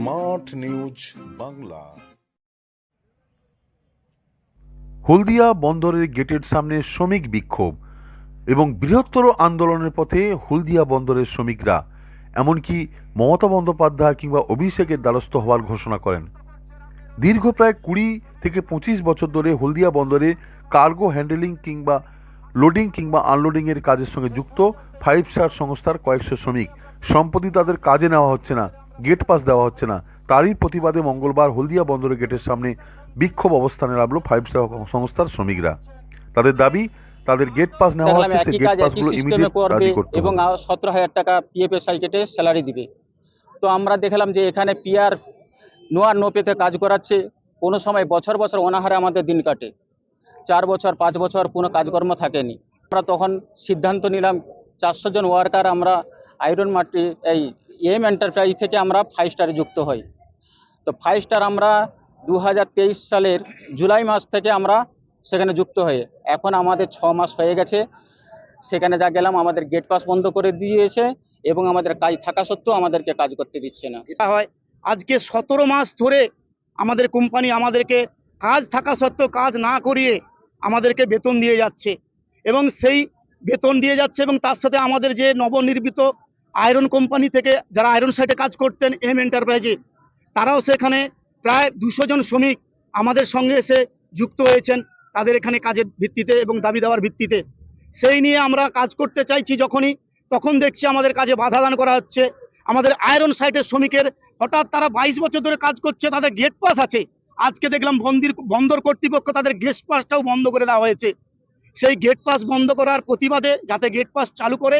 Smart news Bangla. হলদিয়া বন্দরের গেটের সামনে শ্রমিক বিক্ষোভ এবং বৃহত্তর আন্দোলনের পথে হলদিয়া বন্দরের শ্রমিকরা, এমনকি মমতা বন্দ্যোপাধ্যায় কিংবা অভিষেকের দ্বারস্থ হওয়ার ঘোষণা করেন। দীর্ঘ প্রায় কুড়ি থেকে পঁচিশ বছর ধরে হলদিয়া বন্দরে কার্গো হ্যান্ডেলিং কিংবা লোডিং কিংবা আনলোডিংয়ের কাজের সঙ্গে যুক্ত ফাইভ স্টার সংস্থার কয়েকশো শ্রমিক। সম্প্রতি তাদের কাজে নেওয়া হচ্ছে না। গেট পাস দেওয়া হচ্ছে না। তারই প্রতিবাদে মঙ্গলবার হলদিয়া বন্দরের গেটের সামনে বিক্ষোভ অবস্থানে নামলো ফাইভ স্টার সংস্থার শ্রমিকরা। তাদের দাবি তাদের গেট পাস নেওয়া হচ্ছে সেই গেট পাসগুলো ইমিডিয়েট রাজি করতে এবং হবে। সতেরো হাজার টাকা পিএফ এর সাইকেটে স্যালারি দিবে। তো আমরা দেখলাম যে এখানে পিআর নো আর নো পেতে কাজ করাচ্ছে। কোনো সময় বছর বছর অনাহারে আমাদের দিন কাটে। চার বছর পাঁচ বছর কোনো কাজকর্ম থাকেনি। আমরা তখন সিদ্ধান্ত নিলাম চারশো জন ওয়ার্কার আমরা আয়রন মাটি এই এম এন্টারপ্রাইজ থেকে আমরা ফাইভ স্টারে যুক্ত হই। তো ফাইভ স্টার আমরা দু হাজার তেইশ সালের জুলাই মাস থেকে আমরা সেখানে যুক্ত হয়ে এখন আমাদের ছ মাস হয়ে গেছে। সেখানে যা গেলাম, আমাদের গেট পাস বন্ধ করে দিয়েছে এবং আমাদের কাজ থাকা সত্ত্বেও আমাদেরকে কাজ করতে দিচ্ছে না। এটা হয়। আজকে সতেরো মাস ধরে আমাদের কোম্পানি আমাদেরকে কাজ থাকা সত্ত্বেও কাজ না করিয়ে আমাদেরকে বেতন দিয়ে যাচ্ছে। এবং সেই বেতন দিয়ে যাচ্ছে এবং তার সাথে আমাদের যে নবনির্মিত আয়রন কোম্পানি থেকে যারা আয়রন সাইটে কাজ করতেন, এম এন্টারপ্রাইজে, তারাও সেখানে প্রায় দুশো জন শ্রমিক আমাদের সঙ্গে এসে যুক্ত হয়েছেন তাদের এখানে কাজের ভিত্তিতে এবং দাবি দেওয়ার ভিত্তিতে। সেই নিয়ে আমরা কাজ করতে চাইছি যখনই, তখন দেখছি আমাদের কাজে বাধা দান করা হচ্ছে। আমাদের আয়রন সাইটের শ্রমিকের হঠাৎ তারা বাইশ বছর ধরে কাজ করছে, তাদের গেট পাস আছে। আজকে দেখলাম বন্দির, বন্দর কর্তৃপক্ষ তাদের গেট পাসটাও বন্ধ করে দেওয়া হয়েছে। সেই গেট পাস বন্ধ করার প্রতিবাদে যাতে গেট পাস চালু করে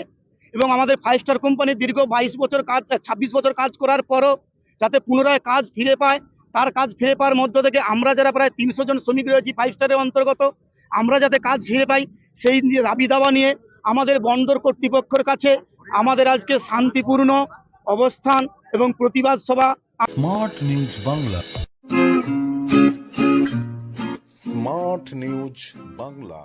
এবং আমাদের ফাইভ স্টার কোম্পানি দীর্ঘ বাইশ বছর কাজ, ছাব্বিশ বছর কাজ করার পরও যাতে পুনরায় কাজ ফিরে পায়, তার কাজ ফিরে পাওয়ার মধ্য থেকে আমরা যারা প্রায় তিনশো জন শ্রমিক রয়েছি ফাইভ স্টারের অন্তর্গত, আমরা যাতে কাজ ফিরে পাই, সেই দাবি দাওয়া নিয়ে আমাদের বন্দর কর্তৃপক্ষের কাছে আমাদের আজকে শান্তিপূর্ণ অবস্থান এবং প্রতিবাদ সভা। Smart news Bangla smart news Bangla